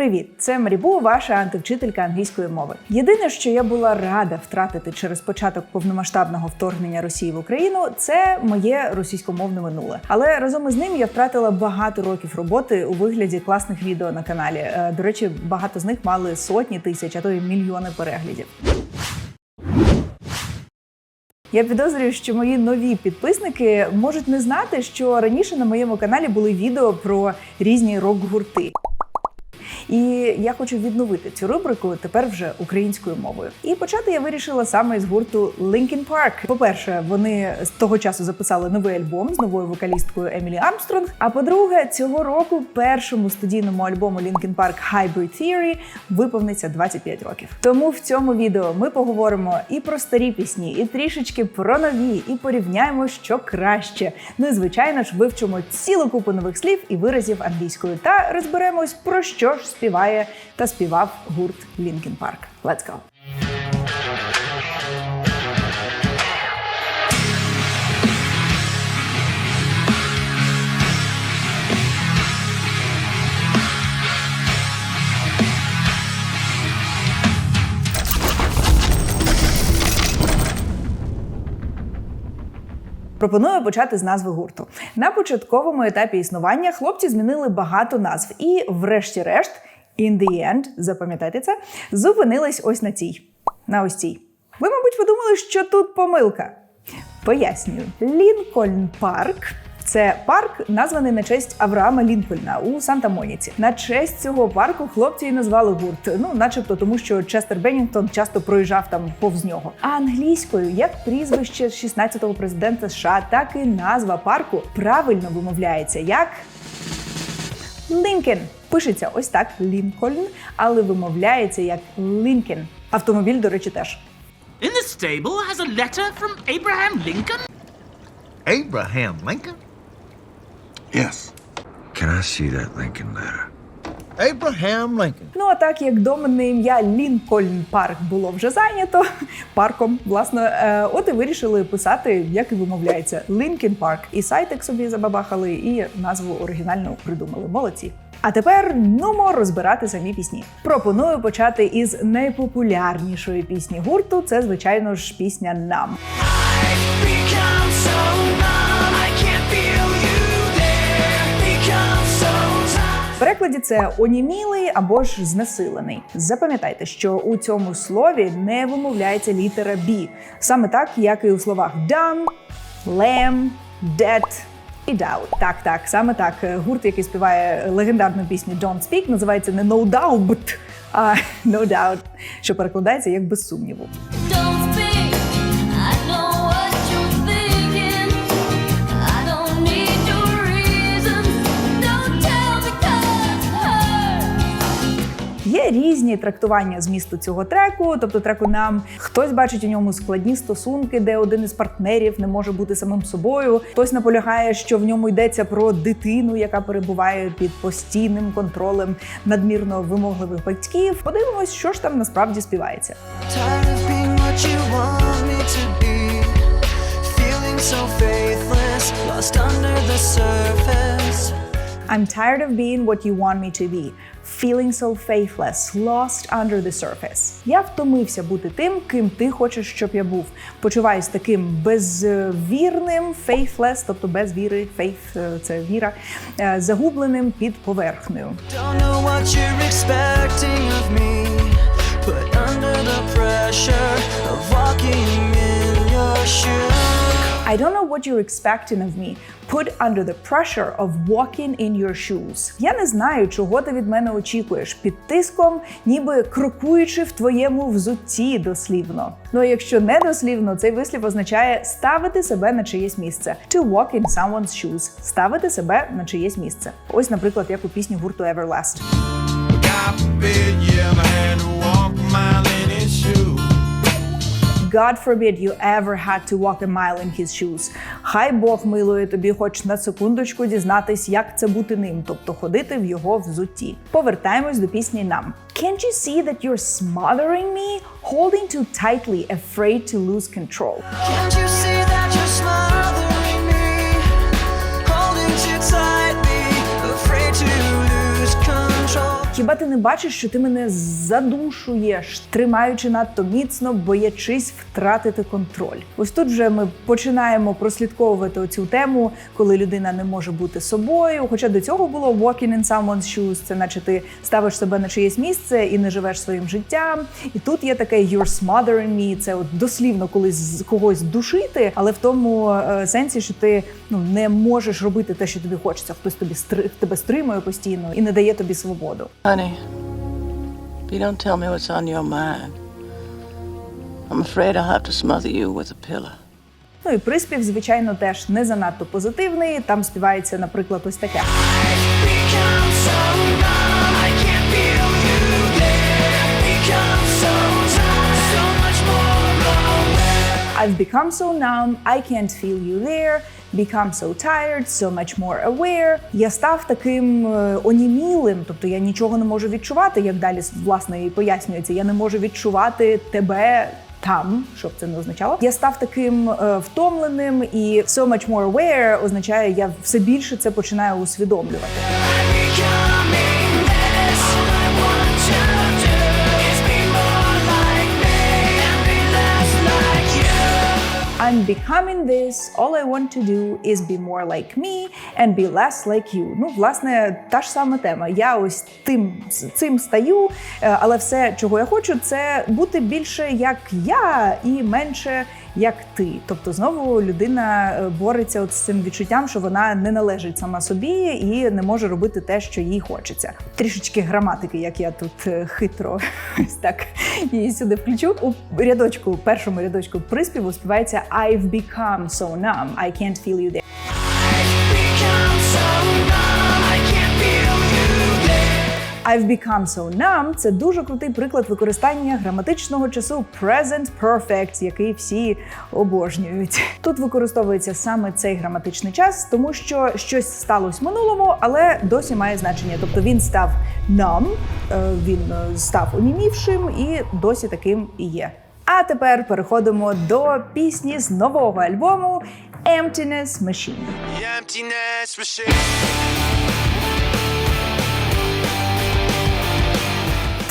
Привіт, це Марібу, ваша антивчителька англійської мови. Єдине, що я була рада втратити через початок повномасштабного вторгнення Росії в Україну, це моє російськомовне минуле. Але разом із ним я втратила багато років роботи у вигляді класних відео на каналі. Е, До речі, багато з них мали сотні тисяч, а то й мільйони переглядів. Я підозрюю, що мої нові підписники можуть не знати, що раніше на моєму каналі були відео про різні рок-гурти. І я хочу відновити цю рубрику тепер вже українською мовою. І почати я вирішила саме із гурту Linkin Park. По-перше, вони з того часу записали новий альбом з новою вокалісткою Емілі Армстронг. А по-друге, цього року першому студійному альбому Linkin Park Hybrid Theory виповниться 25 років. Тому в цьому відео ми поговоримо і про старі пісні, і трішечки про нові, і порівняємо, що краще. Ну і звичайно ж вивчимо цілу купу нових слів і виразів англійською та розберемось про що ж співає та співав гурт Лінкін Парк. Let's go! Пропоную почати з назви гурту. На початковому етапі існування хлопці змінили багато назв, і, врешті-решт, in the end, запам'ятайте це, зупинились ось на цій. На ось цій. Ви, мабуть, подумали, що тут помилка. Пояснюю: Лінкольн Парк. Це парк, названий на честь Авраама Лінкольна у Санта-Моніці. На честь цього парку хлопці і назвали гурт. Ну, начебто, тому що Честер Беннінгтон часто проїжджав там повз нього. А англійською, як прізвище 16-го президента США, так і назва парку правильно вимовляється як Лінкен. Пишеться ось так Лінкольн, але вимовляється як Лінкен. Автомобіль, до речі, теж. In the stable has a letter from Abraham Lincoln? Abraham Lincoln? Yes. Can I see that Lincoln letter? Abraham Lincoln. Ну а так як доменне ім'я Лінкольн Парк було вже зайнято парком, власне, е, от і вирішили писати, як і вимовляється Лінкін Парк. І сайтик собі забабахали, і назву оригінальну придумали. Молодці. А тепер нумо розбирати самі пісні. Пропоную почати із найпопулярнішої пісні гурту. Це, звичайно ж, пісня Нам. Перекладі це онімілий або ж знесилений. Запам'ятайте, що у цьому слові не вимовляється літера B. Саме так, як і у словах dumb, lamb, dead і doubt. Так, так, саме так. Гурт, який співає легендарну пісню Don't Speak, називається не No Doubt, а No Doubt, що перекладається як без сумніву. Don't Є різні трактування змісту цього треку, тобто треку нам хтось бачить у ньому складні стосунки, де один із партнерів не може бути самим собою. Хтось наполягає, що в ньому йдеться про дитину, яка перебуває під постійним контролем надмірно вимогливих батьків. Подивимось, що ж там насправді співається. I'm tired of being what you want me to be. Feeling so faithless, lost under the surface. Я втомився бути тим, ким ти хочеш, щоб я був. Почуваюсь таким безвірним, faithless, тобто без віри, faith е, – це віра, е, загубленим під поверхнею. Don't know what you're expecting of me. Put under the pressure of walking. I don't know what you're expecting of me. Put under the pressure of walking in your shoes. Я не знаю, чого ти від мене очікуєш. Під тиском, ніби крокуючи в твоєму взутті дослівно. Ну а якщо не дослівно, цей вислів означає ставити себе на чиєсь місце. To walk in someone's shoes. Ставити себе на чиєсь місце. Ось, наприклад, як у пісні гурту Everlast. Shoes. God forbid you ever had to walk a mile in his shoes. Хай Бог милує тобі, хоч на секундочку дізнатись, як це бути ним, тобто ходити в його взутті. Повертаємось до пісні нам. Can't you see that you're smothering me, holding too tightly, afraid to lose control? Can't you see that Хіба ти не бачиш, що ти мене задушуєш, тримаючи надто міцно, боячись втратити контроль? Ось тут вже ми починаємо прослідковувати цю тему, коли людина не може бути собою. Хоча до цього було walking in someone's shoes, це наче ти ставиш себе на чиєсь місце і не живеш своїм життям. І тут є таке you're smothering me, це от дослівно колись з- когось душити, але в тому е, сенсі, що ти ну не можеш робити те, що тобі хочеться. Хтось тобі стри- тебе стримує постійно і не дає тобі свободу. Honey, if you don't tell me what's on your mind, I'm afraid I'll have to smother you with a pillow. Ну і приспів, звичайно, теж не занадто позитивний. Там співається, наприклад, ось таке. I've Become so I've become so numb, I can't feel you there. Become so tired, so much more aware. Я став таким е, онімілим, тобто я нічого не можу відчувати, як далі власне і пояснюється. Я не можу відчувати тебе. Там, що б це не означало, я став таким е, втомленим, і so much more aware означає, я все більше це починаю усвідомлювати. I'm becoming this. All I want to do is be more like me and be less like you. Ну, власне, та ж сама тема. Я ось тим цим стаю, е, але все, чого я хочу, це бути більше як я і менше як ти. Тобто, знову людина е, бореться от з цим відчуттям, що вона не належить сама собі і не може робити те, що їй хочеться. Трішечки граматики, як я тут е, хитро ось так її сюди включу. У рядочку, першому рядочку приспіву співається I've become so numb, I can't feel you there. I've become so numb – це дуже крутий приклад використання граматичного часу present perfect, який всі обожнюють. Тут використовується саме цей граматичний час, тому що щось сталося в минулому, але досі має значення. Тобто він став numb, е, він е, став онімівшим і досі таким і є. А тепер переходимо до пісні з нового альбому Emptiness Machine. The emptiness machine.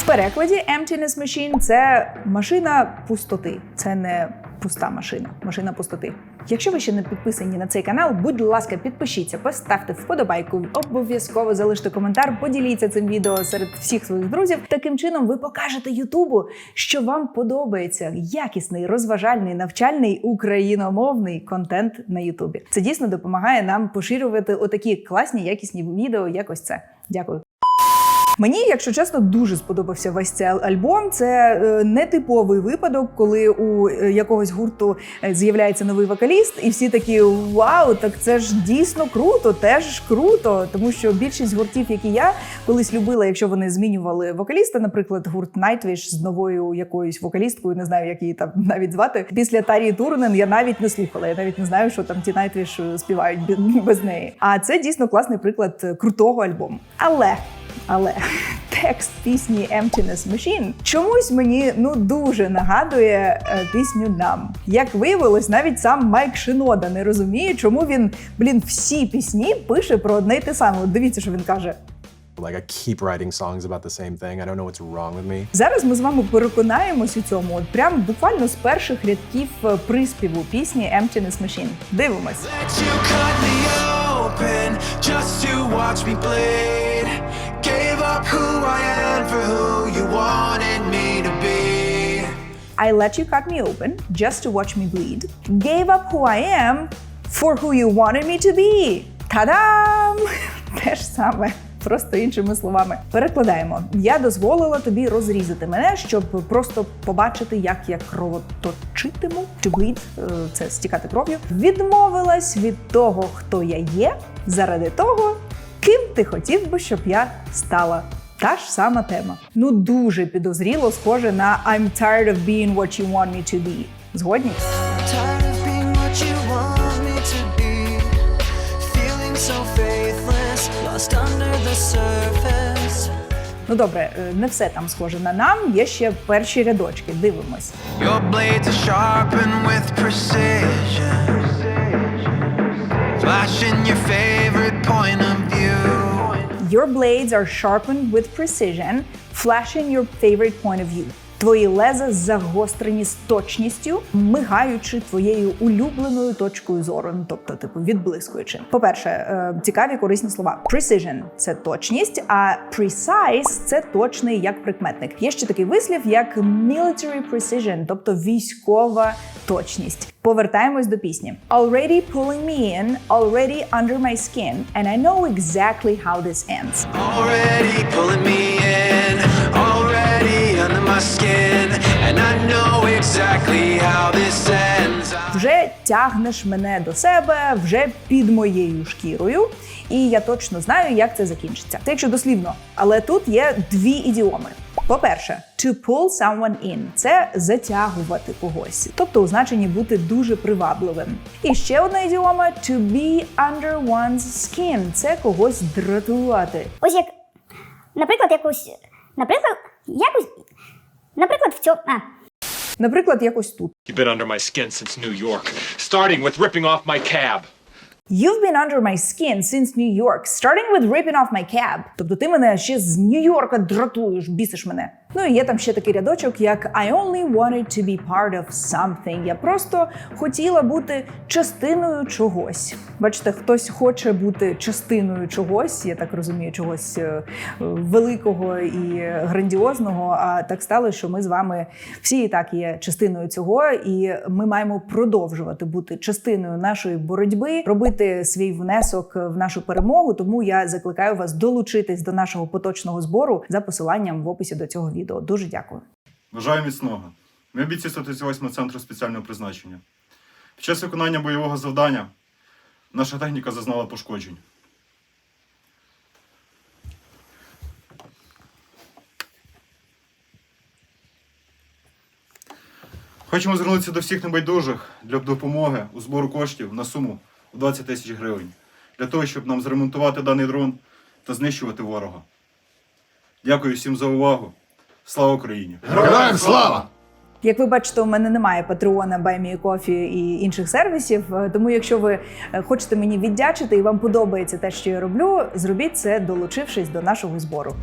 Перекладі Emptiness Machine – це машина пустоти. Це не пуста машина, машина пустоти. Якщо ви ще не підписані на цей канал, будь ласка, підпишіться, поставте вподобайку, обов'язково залиште коментар, поділіться цим відео серед всіх своїх друзів. Таким чином, ви покажете Ютубу, що вам подобається якісний, розважальний, навчальний україномовний контент на Ютубі. Це дійсно допомагає нам поширювати отакі класні, якісні відео, як ось це. Дякую. Мені, якщо чесно, дуже сподобався весь цей альбом. Це е, нетиповий випадок, коли у е, якогось гурту е, з'являється новий вокаліст, і всі такі вау, так це ж дійсно круто, теж круто. Тому що більшість гуртів, які я колись любила, якщо вони змінювали вокаліста, наприклад, гурт Nightwish з новою якоюсь вокалісткою, не знаю, як її там навіть звати. Після Тарії Турнен я навіть не слухала. Я навіть не знаю, що там ті Nightwish співають без неї. А це дійсно класний приклад крутого альбому. Але але текст пісні Emptiness Machine чомусь мені ну дуже нагадує е, пісню нам. Як виявилось, навіть сам Майк Шинода не розуміє, чому він, блін, всі пісні пише про одне й те саме. От дивіться, що він каже. Like I keep writing songs about the same thing. I don't know what's wrong with me. Зараз ми з вами переконаємось у цьому, от прям буквально з перших рядків е, приспіву пісні Emptiness Machine. Дивимось. Let you cut me open just to watch me bleed. Up who I am for who you wanted me to be. I let you cut me open just to watch me bleed. Gave up who I am for who you wanted me to be. Та-дам! Те ж саме. Просто іншими словами перекладаємо. Я дозволила тобі розрізати мене, щоб просто побачити, як я кровоточитиму. To bleed – е, це стікати кров'ю. Відмовилась від того, хто я є, заради того, ким ти хотів би, щоб я стала. Та ж сама тема. Ну дуже підозріло, схоже на I'm tired of being what you want me to be. Згодні? Ну добре, е, не все там схоже на нам. Є ще перші рядочки. Дивимось. Your blades are sharpened with your blades are sharpened with precision, flashing your favorite point of view. Твої леза загострені з точністю, мигаючи твоєю улюбленою точкою зору, ну, тобто, типу, відблискуючи. По-перше, е, цікаві корисні слова. Precision – це точність, а precise – це точний як прикметник. Є ще такий вислів, як military precision, тобто військова точність. Повертаємось до пісні. Already pulling me in, already under my skin, and I know exactly how this ends. Already pulling me in, Вже тягнеш мене до себе, вже під моєю шкірою, і я точно знаю, як це закінчиться. Це якщо дослівно. Але тут є дві ідіоми. По-перше, to pull someone in – це затягувати когось, тобто у значенні бути дуже привабливим. І ще одна ідіома to be under one's skin – це когось дратувати. Ось як, наприклад, якусь. Наприклад, якусь. Наприклад, в цьому. А. Наприклад, якось тут. You've been under my skin since New York, starting with ripping off my cab. You've been under my skin since New York, starting with ripping off my cab. Тобто ти мене ще з Нью-Йорка дратуєш, бісиш мене. Ну і є там ще такий рядочок, як I only wanted to be part of something. Я просто хотіла бути частиною чогось. Бачите, хтось хоче бути частиною чогось, я так розумію, чогось е, великого і грандіозного. А так стало, що ми з вами всі і так є частиною цього, і ми маємо продовжувати бути частиною нашої боротьби, робити свій внесок в нашу перемогу. Тому я закликаю вас долучитись до нашого поточного збору за посиланням в описі до цього відео. Дуже дякую. Бажаю міцного. Ми бійці 138 центру спеціального призначення. Під час виконання бойового завдання наша техніка зазнала пошкоджень. Хочемо звернутися до всіх небайдужих для допомоги у збору коштів на суму у 20 тисяч гривень для того, щоб нам зремонтувати даний дрон та знищувати ворога. Дякую всім за увагу. Слава Україні! Героям слава! Як ви бачите, у мене немає Патреона, Кофі і інших сервісів. е, Тому, якщо ви е, хочете мені віддячити і вам подобається те, що я роблю, зробіть це, долучившись до нашого збору.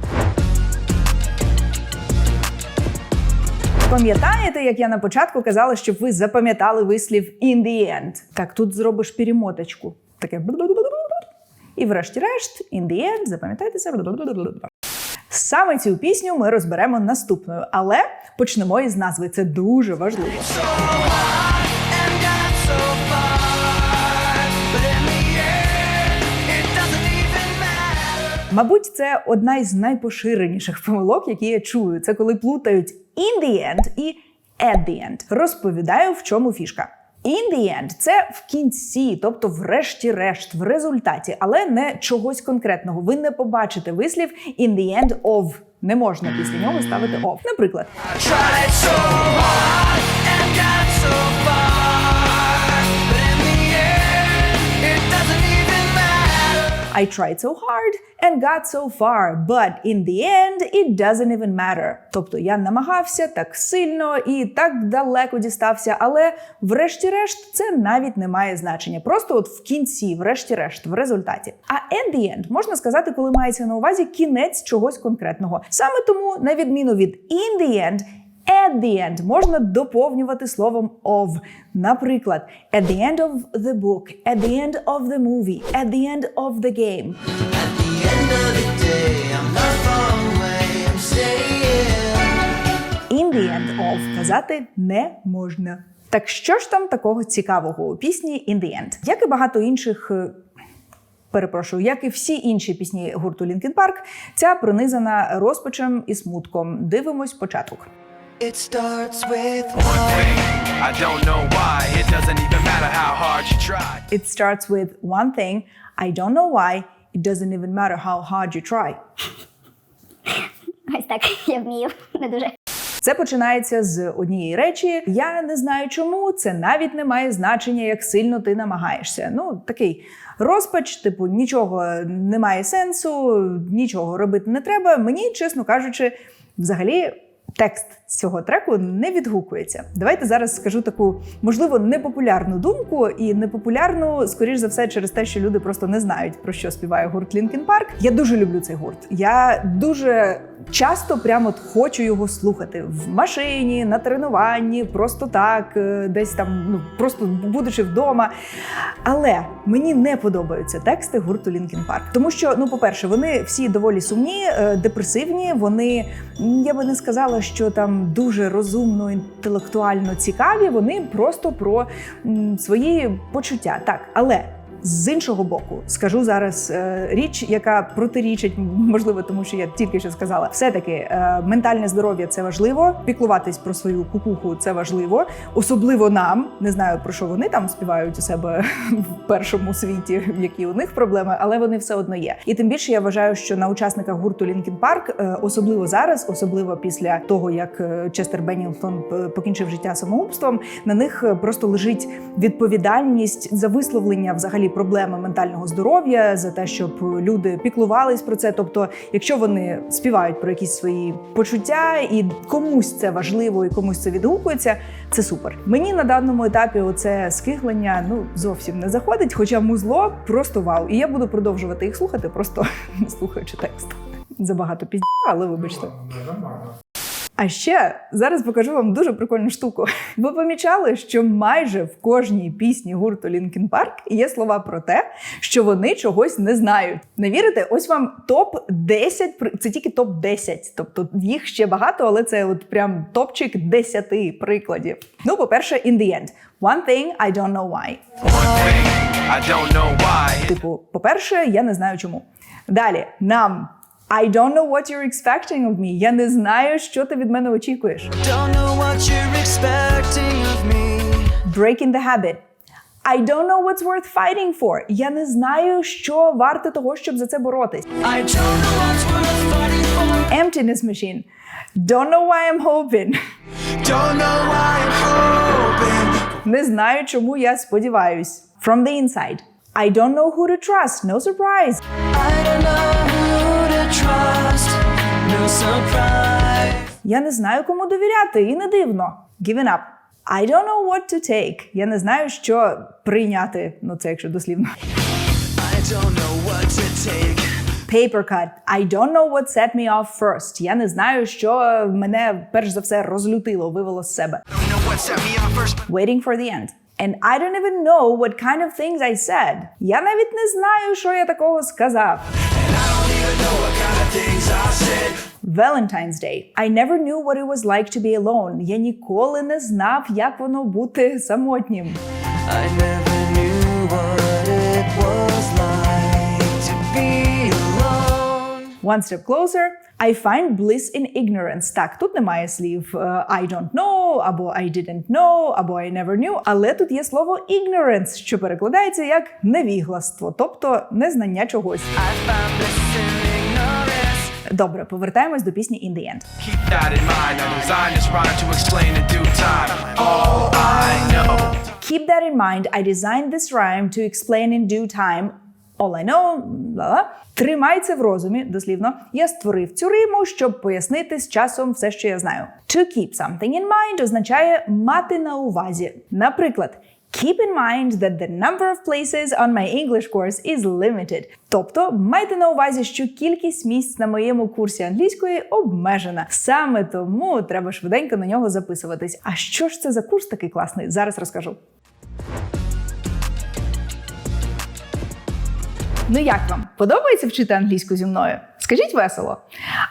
Пам'ятаєте, як я на початку казала, щоб ви запам'ятали вислів «in the end»? Так, тут зробиш перемоточку. Таке і врешті-решт, in the end, запам'ятайте це. Саме цю пісню ми розберемо наступною, але почнемо із назви. Це дуже важливо. Мабуть, це одна із найпоширеніших помилок, які я чую. Це коли плутають in the end і at the end. Розповідаю, в чому фішка. In the end – це в кінці, тобто врешті-решт, в результаті, але не чогось конкретного. Ви не побачите вислів in the end of. Не можна після нього ставити of. Наприклад, Tried so hard I tried so hard and got so far, but in the end it doesn't even matter. Тобто я намагався так сильно і так далеко дістався, але врешті-решт це навіть не має значення. Просто от в кінці, врешті-решт, в результаті. А at the end можна сказати, коли мається на увазі кінець чогось конкретного. Саме тому, на відміну від in the end, At the end можна доповнювати словом of. Наприклад, at the end of the book, at the end of the movie, at the end of the game. At the end of the day, I'm not far away, I'm staying. In the end of казати не можна. Так що ж там такого цікавого у пісні In the end? Як і багато інших. е, Перепрошую, як і всі інші пісні гурту Linkin Park, ця пронизана розпачем і смутком. Дивимось початок. It starts with one thing. I don't know why. It doesn't even matter how hard you try. It starts with one thing. I don't know why. It doesn't even matter how hard you try. Ось так, я вмію. Не дуже. Це починається з однієї речі. Я не знаю чому. Це навіть не має значення, як сильно ти намагаєшся. Ну такий розпач, типу, нічого не має сенсу, нічого робити не треба. Мені, чесно кажучи, взагалі Текст цього треку не відгукується. Давайте зараз скажу таку, можливо, непопулярну думку, і непопулярну, скоріш за все, через те, що люди просто не знають про що співає гурт Лінкін Парк. Я дуже люблю цей гурт. Я дуже часто прямо хочу його слухати в машині, на тренуванні, просто так, е, десь там, ну просто будучи вдома. Але мені не подобаються тексти гурту Лінкін Парк, тому що, ну, по-перше, вони всі доволі сумні, е, депресивні. Вони я би не сказала, що там дуже розумно, інтелектуально цікаві. Вони просто про свої почуття. Так, але. З іншого боку, скажу зараз е, річ, яка протирічить, можливо, тому що я тільки що сказала, все-таки е, ментальне здоров'я це важливо. Піклуватись про свою кукуху це важливо, особливо нам. Не знаю про що вони там співають у себе в першому світі, які у них проблеми, але вони все одно є. І тим більше я вважаю, що на учасниках гурту Лінкін Парк, е, особливо зараз, особливо після того як Честер Беннінгтон покінчив життя самогубством, на них просто лежить відповідальність за висловлення взагалі проблеми ментального здоров'я, за те, щоб люди піклувались про це. Тобто, якщо вони співають про якісь свої почуття, і комусь це важливо, і комусь це відгукується, це супер. Мені на даному етапі оце скиглення ну зовсім не заходить, хоча музло просто вау. І я буду продовжувати їх слухати, просто слухаючи текст. Забагато пізня, але вибачте. А ще зараз покажу вам дуже прикольну штуку. Ви помічали, що майже в кожній пісні гурту Лінкін Парк є слова про те, що вони чогось не знають. Не вірите? Ось вам топ 10, при- це тільки топ 10. Тобто їх ще багато, але це от прям топчик 10 прикладів. Ну, по-перше, in the end. One thing I don't know why. One thing I don't know why. Типу, по-перше, я не знаю чому. Далі, нам. I don't know what you're expecting of me. Я не знаю, що ти від мене очікуєш. Don't know what you're expecting of me. Breaking the habit. I don't know what's worth fighting for. Я не знаю, що варте того, щоб за це боротись. I don't know what's worth fighting for. Emptiness machine. Don't know why I'm hoping. Don't know why I'm hoping. Не знаю, чому я сподіваюсь. From the inside. I don't know who to trust. No surprise. I don't know Я не знаю, кому довіряти, і не дивно. Given up. I don't know what to take. Я не знаю, що прийняти. Ну, це якщо дослівно. I don't know what to take. Paper cut. I don't know what set me off first. Я не знаю, що мене перш за все розлютило, вивело з себе. Don't know what set me off first. Waiting for the end. And I don't even know what kind of things I said. Я навіть не знаю, що я такого сказав. Valentine's Day. I never knew what it was like to be alone. Я ніколи не знав, як воно бути самотнім. I never knew what it was like to be alone. One step closer. I find bliss in ignorance. Так, тут немає слів е, I don't know, або I didn't know, або I never knew, але тут є слово ignorance, що перекладається як невігластво, тобто незнання чогось. I found bliss. Добре, повертаємось до пісні In the End. Keep that in mind. I designed this rhyme to explain in due time. All I know, ла-ла. Тримай це в розумі, дослівно. Я створив цю риму, щоб пояснити з часом все, що я знаю. To keep something in mind означає мати на увазі. Наприклад, Keep in mind that the number of places on my English course is limited. Тобто майте на увазі, що кількість місць на моєму курсі англійської обмежена. Саме тому треба швиденько на нього записуватись. А що ж це за курс такий класний? Зараз розкажу. Ну як вам? Подобається вчити англійську зі мною? Скажіть весело.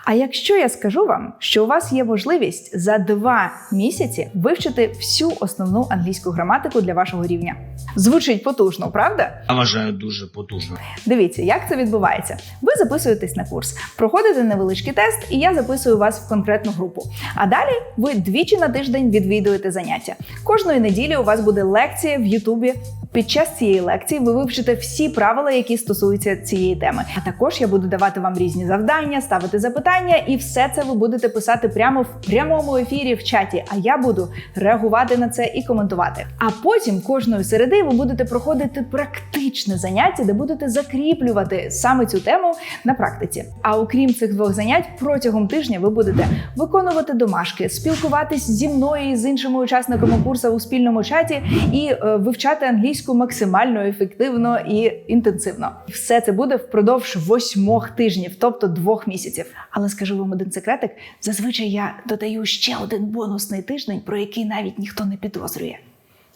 А якщо я скажу вам, що у вас є можливість за два місяці вивчити всю основну англійську граматику для вашого рівня? Звучить потужно, правда? Я вважаю дуже потужно. Дивіться, як це відбувається. Ви записуєтесь на курс, проходите невеличкий тест, і я записую вас в конкретну групу. А далі ви двічі на тиждень відвідуєте заняття. Кожної неділі у вас буде лекція в Ютубі Під час цієї лекції ви вивчите всі правила, які стосуються цієї теми. А також я буду давати вам різні завдання, ставити запитання, і все це ви будете писати прямо в прямому ефірі в чаті. А я буду реагувати на це і коментувати. А потім кожної середи ви будете проходити практичне заняття, де будете закріплювати саме цю тему на практиці. А окрім цих двох занять, протягом тижня ви будете виконувати домашки, спілкуватись зі мною і з іншими учасниками курсу у спільному чаті і е, вивчати англійську максимально ефективно і інтенсивно. Все це буде впродовж восьмох тижнів, тобто двох місяців. Але скажу вам один секретик: зазвичай я додаю ще один бонусний тиждень, про який навіть ніхто не підозрює.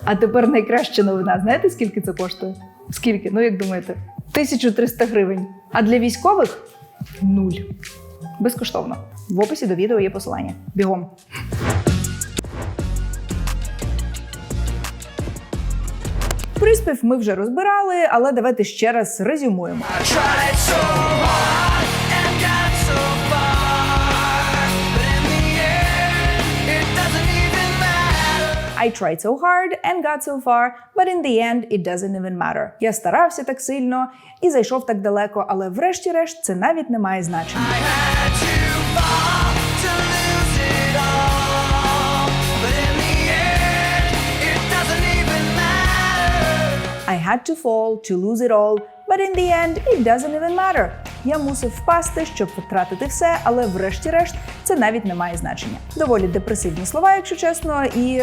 А тепер найкраща новина. Знаєте, скільки це коштує? Скільки? Ну як думаєте? 1300 гривень. А для військових нуль. Безкоштовно. В описі до відео є посилання. Бігом. Приспів ми вже розбирали, але давайте ще раз резюмуємо. I tried so hard and got so far, but in the end it doesn't even matter. Я старався так сильно і зайшов так далеко, але врешті-решт це навіть не має значення. I had to fall to lose it all, but in the end, it doesn't even matter. Я мусив впасти, щоб втратити все, але врешті-решт це навіть не має значення. Доволі депресивні слова, якщо чесно, і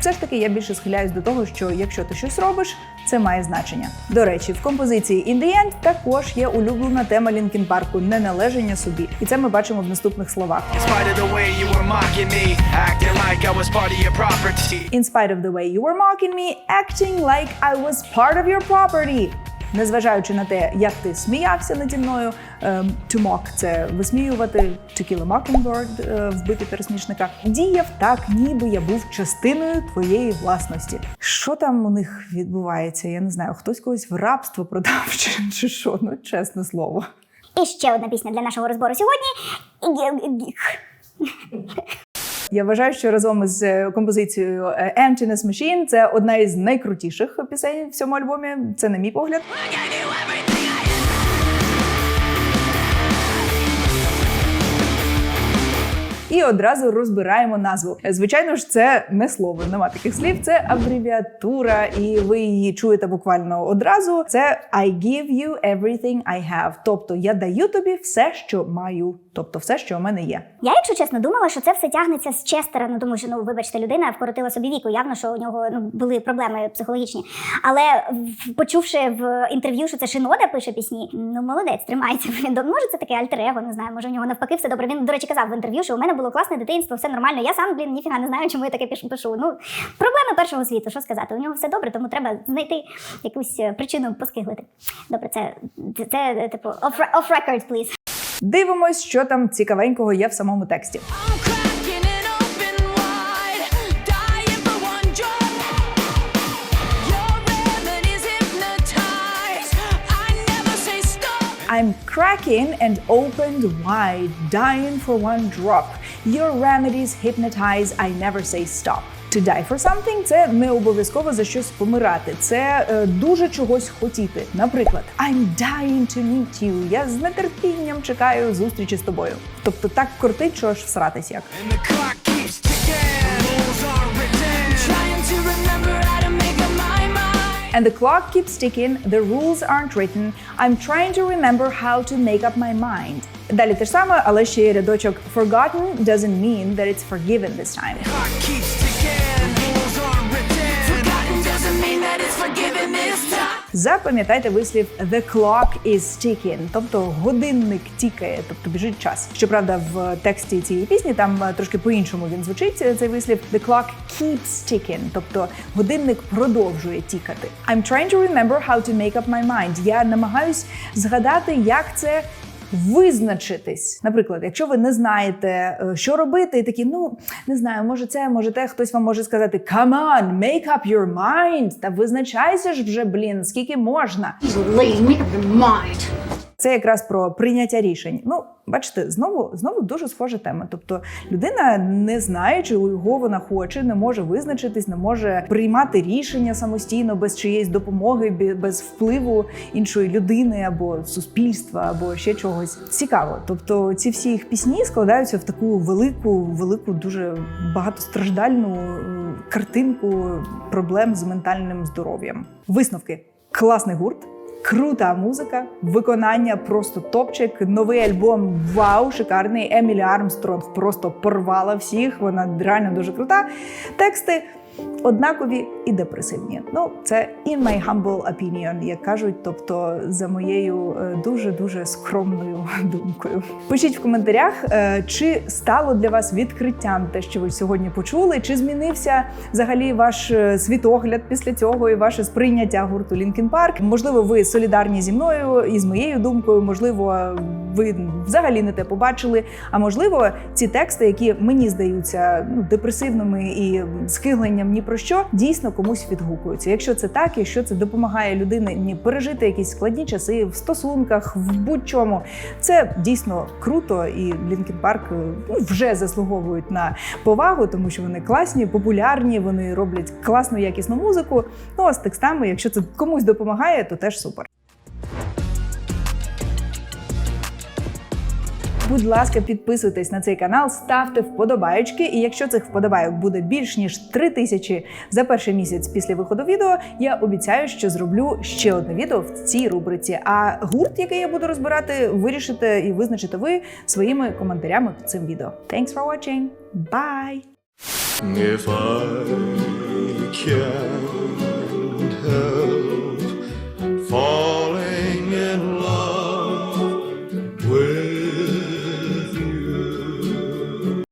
все ж таки я більше схиляюсь до того, що якщо ти щось робиш, це має значення. До речі, в композиції In the End також є улюблена тема Лінкін Парку неналеження собі, і це ми бачимо в наступних словах. In spite of the way you were mocking me, acting like I was part of your property. Незважаючи на те, як ти сміявся наді мною, ем, to mock – це висміювати, to kill a mockingbird, е, вбити пересмішника, діяв так, ніби я був частиною твоєї власності. Що там у них відбувається? Я не знаю, хтось когось в рабство продав чи що, ну чесне слово. І ще одна пісня для нашого розбору сьогодні. Я вважаю, що разом із е, композицією е, Emptiness Machine це одна із найкрутіших пісень в цьому альбомі. Це на мій погляд. І одразу розбираємо назву. Звичайно ж, це не слово, нема таких слів. Це абревіатура, і ви її чуєте буквально одразу. Це I give you everything I have. Тобто я даю тобі все, що маю, тобто все, що у мене є. Я, якщо чесно, думала, що це все тягнеться з Честера, ну тому що ну, вибачте, людина вкоротила собі віку. Явно, що у нього ну були проблеми психологічні. Але почувши в інтерв'ю, що це Шинода пише пісні, ну молодець, тримається. Він може це таке альтер-его, не знаю. Може у нього навпаки все добре. Він, до речі, казав в інтерв'ю, що у мене було класне дитинство, все нормально. Я сам, блін, ніфіга не знаю, чому я таке пишу. Ну проблеми першого світу, що сказати. У нього все добре, тому треба знайти якусь е, причину поскиглити. Добре, це, це типу off, off record, please. Дивимось, що там цікавенького є в самому тексті. I'm cracking it open wide, dying for one drop. Your remedies hypnotize. I never say stop. I'm cracking and opened wide, dying for one drop. Your remedies hypnotize, I never say stop. To die for something – це не обов'язково за щось помирати. Це е, дуже чогось хотіти. Наприклад, I'm dying to meet you. Я з нетерпінням чекаю зустрічі з тобою. Тобто так кортить, що аж всратись як. And the clock keeps ticking, the rules aren't written. I'm trying to remember how to make up my mind. Далі те ж саме, але ще є рядочок Forgotten doesn't mean that it's forgiven this time. The Clock keeps Запам'ятайте вислів The clock is ticking, тобто годинник тікає, тобто біжить час. Щоправда, в тексті цієї пісні там е, трошки по-іншому він звучить е, цей вислів. The clock keeps ticking, тобто годинник продовжує тікати. I'm trying to remember how to make up my mind. Я намагаюсь згадати, як це. Визначитись, наприклад, якщо ви не знаєте, е, що робити, і такі, ну не знаю, може це, може те, хтось вам може сказати Come on, make up your mind, та визначайся ж вже, блін, скільки можна. Це якраз про прийняття рішень. Ну, бачите, знову знову дуже схожа тема. Тобто людина не знає, чого вона хоче, не може визначитись, не може приймати рішення самостійно без чиєїсь допомоги, без впливу іншої людини або суспільства, або ще чогось цікаво. Тобто, ці всі їх пісні складаються в таку велику, велику, дуже багатостраждальну е, картинку проблем з ментальним здоров'ям. Висновки: класний гурт. Крута музика, виконання просто топчик. Новий альбом вау, шикарний. Емілі Армстронг просто порвала всіх. Вона реально дуже крута. Тексти однакові і депресивні. Ну, це in my humble opinion, як кажуть, тобто за моєю дуже дуже скромною думкою. Пишіть в коментарях, е, чи стало для вас відкриттям те, що ви сьогодні почули, чи змінився взагалі ваш е, світогляд після цього і ваше сприйняття гурту Linkin Park. Можливо, ви солідарні зі мною і з моєю думкою. Можливо, ви взагалі не те побачили. А можливо, ці тексти, які мені здаються ну, депресивними і схиленням ні про що, дійсно комусь відгукуються. Якщо це так, якщо це допомагає людині пережити якісь складні часи в стосунках, в будь-чому, це дійсно круто, і Лінкін Park е, ну, вже заслуговують на повагу, тому що вони класні, популярні, вони роблять класну якісну музику. Ну а з текстами, якщо це комусь допомагає, то теж супер. Будь ласка, підписуйтесь на цей канал, ставте вподобайки. І якщо цих вподобайок буде більш ніж 3 тисячі за перший місяць після виходу відео, я обіцяю, що зроблю ще одне відео в цій рубриці. А гурт, який я буду розбирати, вирішите і визначите ви своїми коментарями під цим відео. Thanks for watching. Bye! If I can help